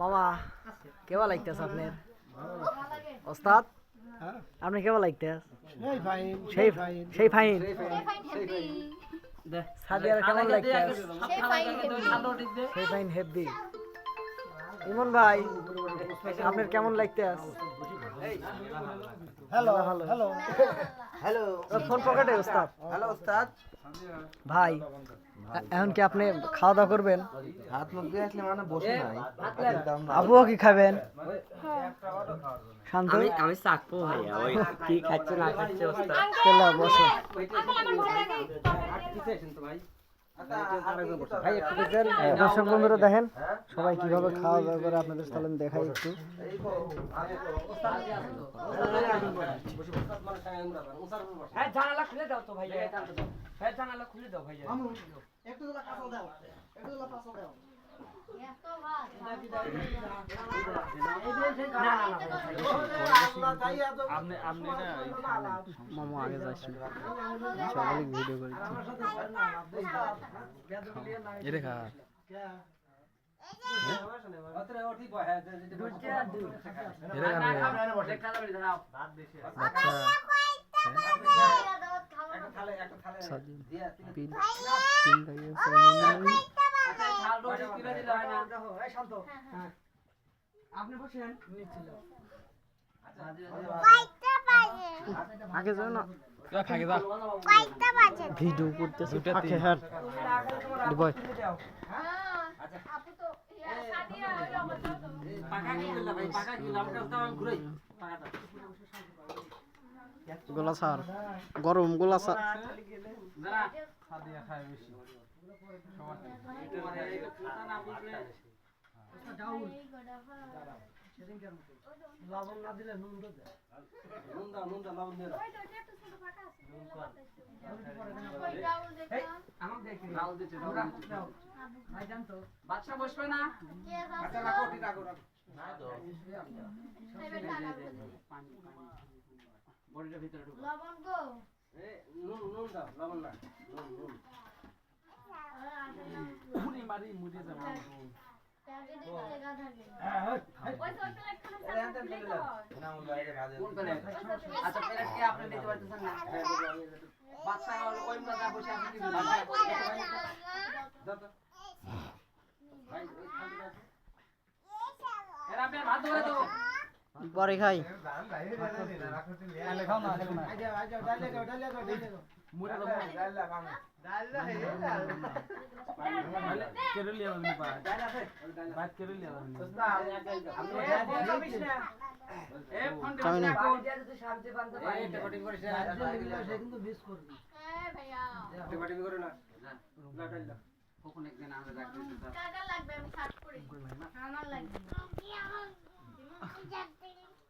মামা কেবা লাগতেছে আপনার? ওস্তাদ আপনি কেবা লাগতেছে? সেই ফাইন সেই ফাইন সেই সাদিয়ার কেমন লাগতেছে? সেই ফাইন হেভি ইমন ভাই আপনার কেমন লাগতেছে? হ্যালো ভালো। হ্যালো হ্যালো ফোন পকেটে ওস্তাদ হ্যালো ওস্তাদ ভাই এখন কি আপনি খাওয়া দাওয়া করবেন? হাত মুখ দিয়ে আসলে মানে বসে নাই। আবুও কি খাবেন? শান্ত? আমি আমি চাকবো ভাইয়া ওই কি খাচ্ছে না খাচ্ছে ওস্তাদ। কেলা বসো ভাই একটু দেখেন হ্যাঁ, দর্শক বন্ধুরা দেখেন সবাই কীভাবে খাওয়া দাওয়া করে আপনাদের আমি দেখাই একটু। হ্যাঁ খুলে দাও তো ভাইয়া হ্যাঁ জানালা খুলে দাও ভাইয়া একটু দাও দাও। আপনি আপনি মামা আগে যাচ্ছি সকালে ভিডিও করেছি এটা খা এটা আপনি বসেন। আগে যাও না। ভিডিও করতেছে ফাঁকে হার। দিবই। আপু তো সাদিয়া হলো আমার তো। পাকা কি করলা ভাই পাকা কি লামটা তো আমি ঘুরাই। পাকাটা গোলা সার। গরম গোলা সার। যারা খায় বেশি। লবণ না দিলে নুন তো দেয়। বাচ্চা বসবে ভিতরে ঢুকো। লবণ গো। মুড়ি মারি মুড়ি যাবে। আচ্ছা। না এরা আপনি ভাত ধরে তো। পরে খাই। কখন একদিন আমরা লাগবে আমার লাগবে।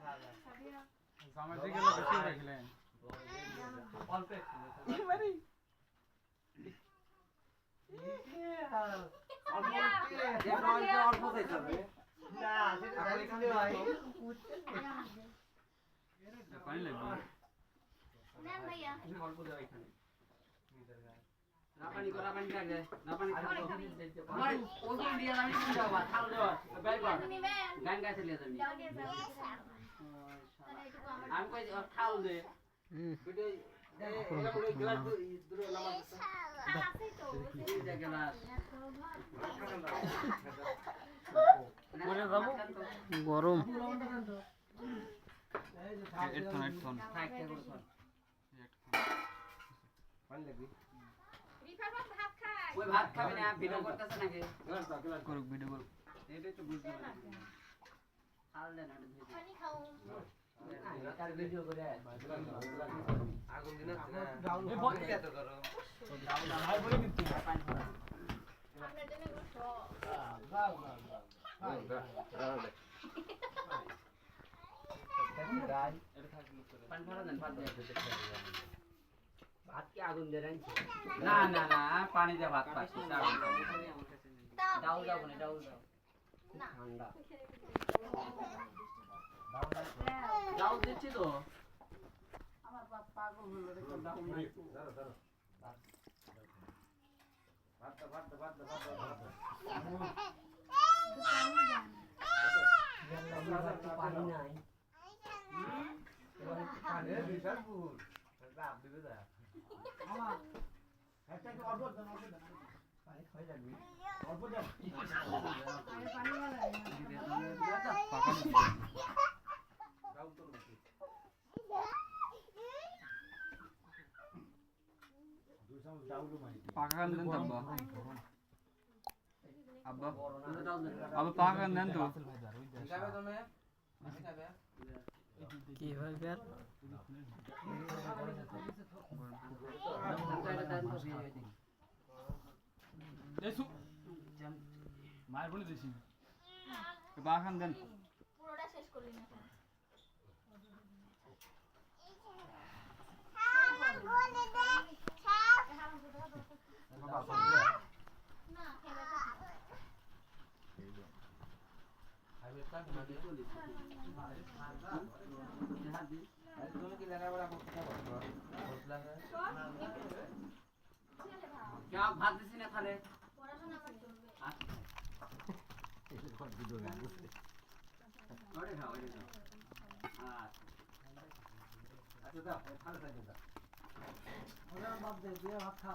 তো নিবে হ্যাঁ ডাউল গেল ডাউল হ্যাঁ আমার দে আমি ডাউল খাই নিমা লাগো নুন কো কি আর কি আমার দিন কই সামাজিক গেলে বেশি রাখলেন অল্প এবারে অল্প চাইতে হবে পানি লাগবে নেন ভাইয়া অল্প দেওয়া এখানে রাপানি করা রাপানি লাগে রাপানি খাব আমার ওজন দিয়ে আমি কি যাব থাল দেওয়া বের কর আপনি নিবেন গান গাইতে লিয়ে যাবি গরম। হেডফোন হেডফোন থাকতে করে ওই ভাত খাবে না? ভিডিও করতেছে নাকি? করুক ভিডিও করুক এটাই তো বুঝতে পারি খাল দেন পানি খাও। ভাত কি আগুন দিয়ে না। না না পানি দিয়ে ভাত পাচ্ছি ডাউল দাও। ডাউল দাও ঠান্ডা। ডাউল দিচ্ছি তো আমার বাপ পাগল হলো রে কোন ডাউন পানি নাই পাকান দেন তো আব্বা আব্বা ডাউল দেন আব্বা পাকান দেন তো কি হয় বের দেসু মায়ের বলে দিছি পাকান দেন পুরোটা শেষ করলি না কেন? না খেলে তুমি কি লেখাপড়া করতে পারো কেউ ভাত দিছি না তাহলে পড়াশোনা আমার চলবে ওটা খাও ওটা খাও আচ্ছা আচ্ছা। দাও ভালো থাকবে দাও ওরা বাদ দে দিয়ে ভাত খা